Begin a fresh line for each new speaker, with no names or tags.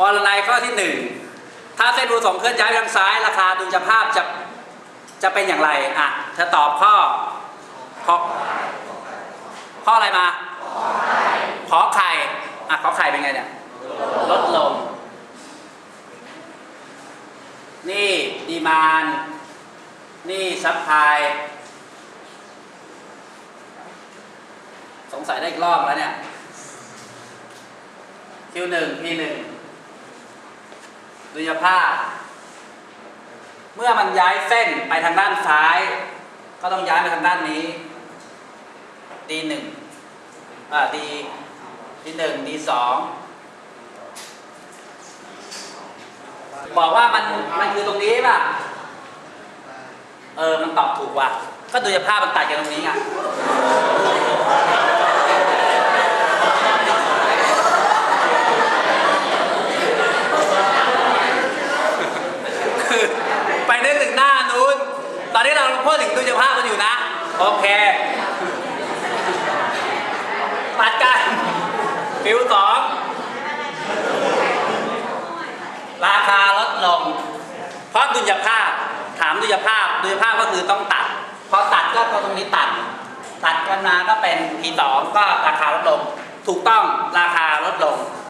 วรนัยข้อที่หนึ่งถ้าเส้นประสงเคลื่อนย้ายไปทางซ้าย ราคาดุลยภาพจะจะเป็นอย่างไรอะเธอตอบข้อข้อข้ออะไรมา ขอไข่อะขอไข่เป็นไงเนี่ยลดลง นี่ดีมานนี่ซัพพลายสงสัยได้อีกรอบแล้วเนี่ยคิวหนึ่งพีหนึ่ง ดุลยภาพ เมื่อมันย้ายเส้นไปทางด้านซ้าย ก็ต้องย้ายไปทางด้านนี้ดีหนึ่งอ่าดีดีหนึ่งดีสองบอกว่ามันมันคือตรงนี้ป่ะ เออ มันตอบถูกว่ะ ก็ดุลยภาพมันตัดกันตรงนี้ไง คือไปนึกถึงหน้านู้น ตอนนี้เราพูดถึงดุลยภาพกันอยู่นะ โอเคตัดกันฟิวสองราคาลดลง เพราะดุลยภาพ ถามดุลยภาพ ดุลยภาพก็คือต้องตัด พอตัดก็ตรงนี้ตัด ตัดกันมาก็เป็น P2 ก็ราคาลดลง ถูกต้องราคาลดลง